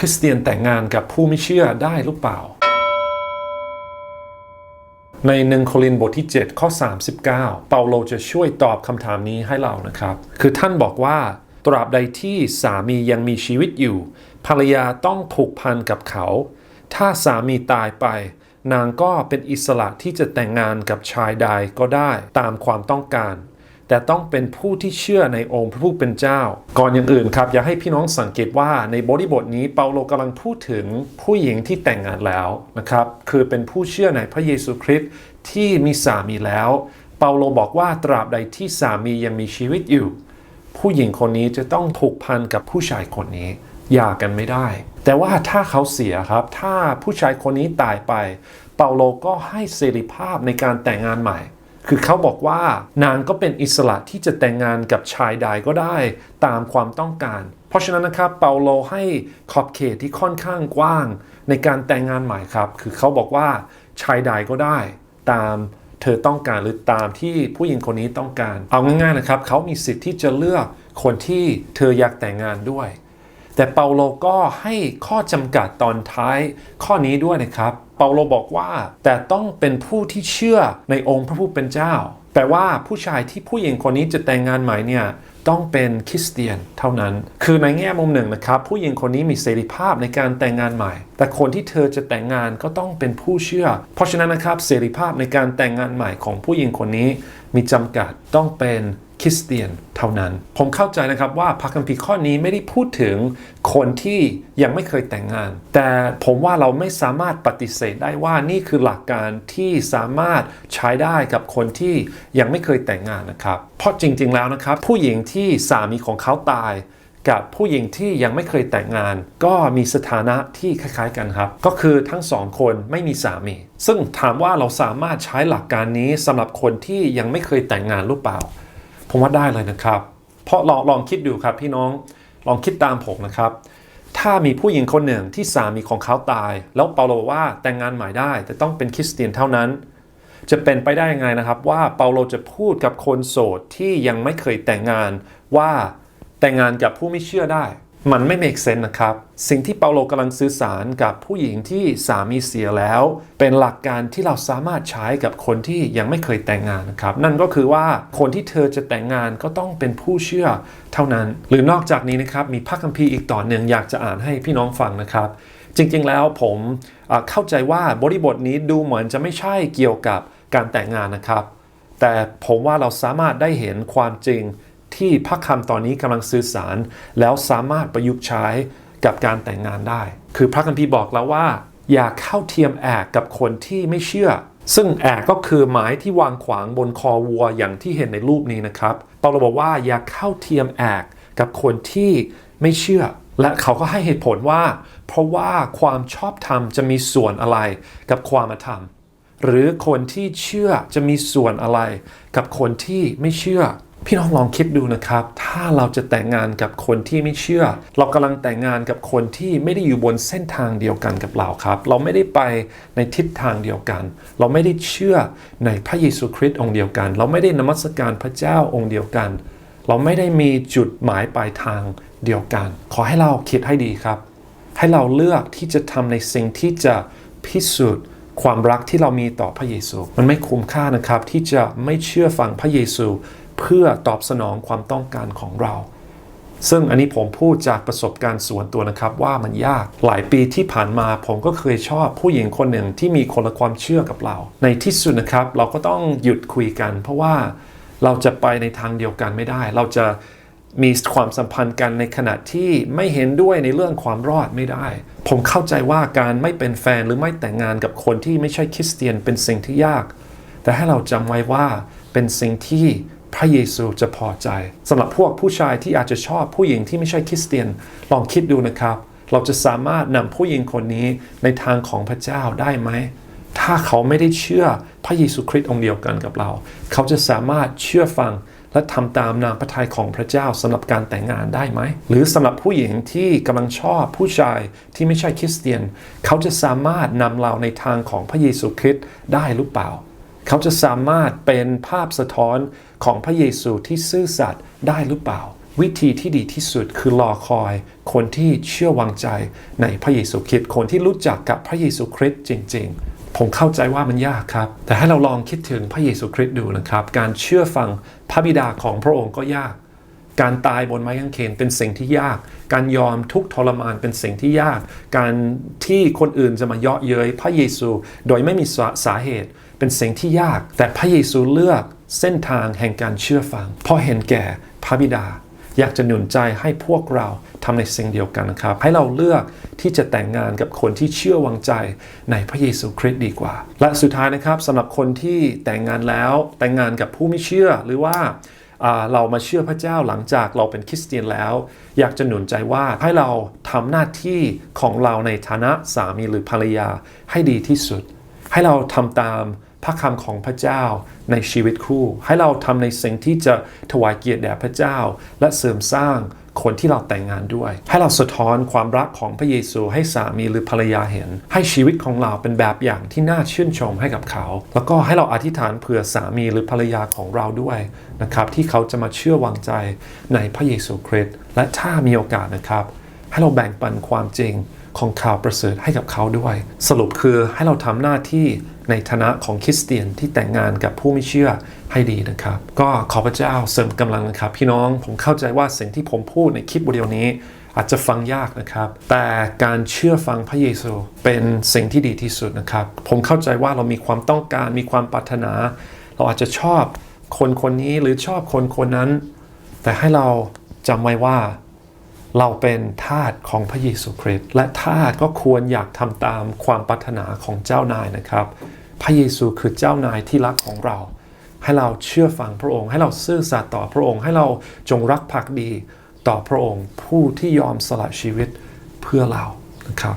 คริสเตียนแต่งงานกับผู้ไม่เชื่อได้หรือเปล่า ในหนึ่งโครินธ์บทที่ 7 ข้อ 39 เปาโลจะช่วยตอบคำถามนี้ให้เรานะครับ คือท่านบอกว่าตราบใดที่สามียังมีชีวิตอยู่ ภรรยาต้องผูกพันกับเขา ถ้าสามีตายไป นางก็เป็นอิสระที่จะแต่งงานกับชายใดก็ได้ตามความต้องการ แต่ต้องเป็นผู้ที่เชื่อในองค์พระผู้เป็นเจ้า ก่อนอย่างอื่นครับอยากให้พี่น้องสังเกตว่าในบริบทนี้เปาโลกำลังพูดถึงผู้หญิงที่แต่งงานแล้วนะครับคือเป็นผู้เชื่อในพระเยซูคริสต์ที่มีสามีแล้ว เปาโลบอกว่าตราบใดที่สามียังมีชีวิตอยู่ ผู้หญิงคนนี้จะต้องผูกพันกับผู้ชายคนนี้หย่ากันไม่ได้ แต่ว่าถ้าเขาเสียครับ ถ้าผู้ชายคนนี้ตายไป เปาโลก็ให้เสรีภาพในการแต่งงานใหม่ คือเขาบอกว่านางก็เป็นอิสระที่จะแต่งงานกับชายใดก็ได้ตามความต้องการ เพราะฉะนั้นนะครับเปาโลให้ขอบเขตที่ค่อนข้างกว้างในการแต่งงานใหม่ครับ คือเขาบอกว่าชายใดก็ได้ตามเธอต้องการหรือตามที่ผู้หญิงคนนี้ต้องการ เอาง่ายๆนะครับเขามีสิทธิ์ที่จะเลือกคนที่เธออยากแต่งงานด้วย แต่เปาโลก็ให้ข้อจำกัดตอนท้ายข้อนี้ด้วยนะครับ เปาโลบอกว่าแต่ต้องเป็นผู้ที่เชื่อในองค์พระผู้เป็นเจ้าแปลว่าผู้ชายที่ผู้หญิงคนนี้จะแต่งงานใหม่เนี่ยต้องเป็นคริสเตียนเท่านั้น คือในแง่มุมหนึ่งนะครับ ผู้หญิงคนนี้มีเสรีภาพในการแต่งงานใหม่ แต่คนที่เธอจะแต่งงานก็ต้องเป็นผู้เชื่อ เพราะฉะนั้นนะครับเสรีภาพในการแต่งงานใหม่ของผู้หญิงคนนี้มีจำกัดต้องเป็น คริสเตียนเท่านั้น ผมเข้าใจนะครับว่าพระคัมภีร์ข้อนี้ไม่ได้พูดถึงคนที่ยังไม่เคยแต่งงาน แต่ผมว่าเราไม่สามารถปฏิเสธได้ว่านี่คือหลักการที่สามารถใช้ได้กับคนที่ยังไม่เคยแต่งงานนะครับ เพราะจริง ๆ แล้วนะครับ ผู้หญิงที่สามีของเขาตายกับผู้หญิงที่ยังไม่เคยแต่งงาน ก็มีสถานะที่คล้ายๆกันครับ ก็คือทั้งสองคนไม่มีสามี ซึ่งถามว่าเราสามารถใช้หลักการนี้สำหรับคนที่ยังไม่เคยแต่งงานหรือเปล่า ผมว่าได้เลยนะครับ เพราะลองลองคิดดูครับพี่น้องลองคิดตามผมนะครับ ถ้ามีผู้หญิงคนหนึ่งที่สามีของเขาตาย แล้วเปาโลว่าแต่งงานใหม่ได้ แต่ต้องเป็นคริสเตียนเท่านั้น จะเป็นไปได้ยังไงนะครับ ว่าเปาโลจะพูดกับคนโสดที่ยังไม่เคยแต่งงานว่าแต่งงานกับผู้ไม่เชื่อได้ มันไม่ make sense นะครับ สิ่งที่เปาโลกำลังสื่อสารกับผู้หญิงที่สามีเสียแล้ว เป็นหลักการที่เราสามารถใช้กับคนที่ยังไม่เคยแต่งงานนะครับ นั่นก็คือว่าคนที่เธอจะแต่งงานก็ต้องเป็นผู้เชื่อเท่านั้น หรือนอกจากนี้นะครับ มีพระคัมภีร์อีกต่อหนึ่งอยากจะอ่านให้พี่น้องฟังนะครับ จริงๆแล้วผมเข้าใจว่าบริบทนี้ดูเหมือนจะไม่ใช่เกี่ยวกับการแต่งงานนะครับ แต่ผมว่าเราสามารถได้เห็นความจริง ที่พระคำตอนนี้กำลังสื่อสาร แล้วสามารถประยุกต์ใช้กับการแต่งงานได้ คือพระคัมภีร์บอกแล้วว่า อย่าเข้าเทียมแอกกับคนที่ไม่เชื่อ ซึ่งแอกก็คือไม้ที่วางขวางบนคอวัวอย่างที่เห็นในรูปนี้นะครับเปาโลบอกว่าอย่าเข้าเทียมแอกกับคนที่ไม่เชื่อ และเขาก็ให้เหตุผลว่า เพราะว่าความชอบธรรมจะมีส่วนอะไรกับความธรรม หรือคนที่เชื่อจะมีส่วนอะไรกับคนที่ไม่เชื่อ พี่น้องลองคิดดูนะครับ ถ้าเราจะแต่งงานกับคนที่ไม่เชื่อ เรากำลังแต่งงานกับคนที่ไม่ได้อยู่บนเส้นทางเดียวกันกับเราครับ เราไม่ได้ไปในทิศทางเดียวกัน เราไม่ได้เชื่อในพระเยซูคริสต์องค์เดียวกัน เราไม่ได้นมัสการพระเจ้าองค์เดียวกัน เราไม่ได้มีจุดหมายปลายทางเดียวกัน ขอให้เราคิดให้ดีครับ ให้เราเลือกที่จะทำในสิ่งที่จะพิสูจน์ความรักที่เรามีต่อพระเยซู มันไม่คุ้มค่านะครับที่จะไม่เชื่อฟังพระเยซู เพื่อตอบสนองความต้องการของเรา ซึ่งอันนี้ผมพูดจากประสบการณ์ส่วนตัวนะครับว่ามันยากหลายปีที่ผ่านมาผมก็เคยชอบผู้หญิงคนหนึ่งที่มีคนละความเชื่อกับเรา ในที่สุดนะครับเราก็ต้องหยุดคุยกัน เพราะว่าเราจะไปในทางเดียวกันไม่ได้ เราจะมีความสัมพันธ์กันในขณะที่ไม่เห็นด้วยในเรื่องความรอดไม่ได้ ผมเข้าใจว่าการไม่เป็นแฟนหรือไม่แต่งงานกับคนที่ไม่ใช่คริสเตียนเป็นสิ่งที่ยาก แต่ให้เราจำไว้ว่าเป็นสิ่งที่ พระเยซูจะพอใจสำหรับพวกผู้ชายที่อาจจะชอบผู้หญิงที่ไม่ใช่คริสเตียนลองคิดดูนะครับ เราจะสามารถนำผู้หญิงคนนี้ในทางของพระเจ้าได้ไหมถ้าเขาไม่ได้เชื่อพระเยซูคริสต์องค์เดียวกันกับเรา เขาจะสามารถเชื่อฟังและทำตามนามพระทัยของพระเจ้าสำหรับการแต่งงานได้ไหม หรือสำหรับผู้หญิงที่กำลังชอบผู้ชายที่ไม่ใช่คริสเตียน เขาจะสามารถนำเราในทางของพระเยซูคริสต์ได้หรือเปล่า เขาจะสามารถเป็นภาพสะท้อนของพระเยซูที่ซื่อสัตย์ได้หรือเปล่า วิธีที่ดีที่สุดคือรอคอย คนที่เชื่อวางใจในพระเยซูคริสต์คนที่รู้จักกับพระเยซูคริสต์จริง ๆผมเข้าใจว่ามันยากครับ แต่ให้เราลองคิดถึงพระเยซูคริสต์ดูนะครับ การเชื่อฟังพระบิดาของพระองค์ก็ยาก การตายบนไม้กางเขนเป็นสิ่งที่ยาก การยอมทุกทรมานเป็นสิ่งที่ยาก การที่คนอื่นจะมาเยาะเย้ยพระเยซูโดยไม่มีสาสาเหตุเป็นสิ่งที่ยาก แต่พระเยซูเลือกเส้นทางแห่งการเชื่อฟังเพราะเห็นแก่พระบิดา อยากจะหนุนใจให้พวกเราทำในสิ่งเดียวกันนะครับ ให้เราเลือกที่จะแต่งงานกับคนที่เชื่อวางใจในพระเยซูคริสต์ดีกว่า และสุดท้ายนะครับสำหรับคนที่แต่งงานแล้วแต่งงานกับผู้ไม่เชื่อหรือว่า เรามาเชื่อพระเจ้าหลังจากเราเป็นคริสเตียนแล้ว อยากจะหนุนใจว่าให้เราทำหน้าที่ของเราในฐานะสามีหรือภรรยาให้ดีที่สุด ให้เราทำตามพระคำของพระเจ้าในชีวิตคู่ ให้เราทำในสิ่งที่จะถวายเกียรติแด่พระเจ้า และเสริมสร้าง คนที่เราแต่งงานด้วย ให้เราสะท้อนความรักของพระเยซูให้สามีหรือภรรยาเห็น ให้ชีวิตของเราเป็นแบบอย่างที่น่าชื่นชมให้กับเขา แล้วก็ให้เราอธิษฐานเผื่อสามีหรือภรรยาของเราด้วยนะครับที่เขาจะมาเชื่อวางใจในพระเยซูคริสต์และถ้ามีโอกาสนะครับ ให้เราแบ่งปันความจริงของข่าวประเสริฐให้กับเขาด้วย สรุปคือให้เราทำหน้าที่ในฐานะของคริสเตียนที่แต่งงานกับผู้ไม่เชื่อให้ดีนะครับ ก็ขอพระเจ้าเสริมกำลังนะครับ พี่น้องผมเข้าใจว่าสิ่งที่ผมพูดในคลิปวิดีโอนี้อาจจะฟังยากนะครับ แต่การเชื่อฟังพระเยซูเป็นสิ่งที่ดีที่สุดนะครับ ผมเข้าใจว่าเรามีความต้องการมีความปรารถนา เราอาจจะชอบคนคนนี้หรือชอบคนคนนั้น แต่ให้เราจำไว้ว่า เราเป็นทาสของพระเยซูคริสต์และทาสก็ควรอยากทำตามความปรารถนาของเจ้านายนะครับ พระเยซูคือเจ้านายที่รักของเรา ให้เราเชื่อฟังพระองค์ ให้เราซื่อสัตย์ต่อพระองค์ ให้เราจงรักภักดีต่อพระองค์ ผู้ที่ยอมสละชีวิตเพื่อเรานะครับ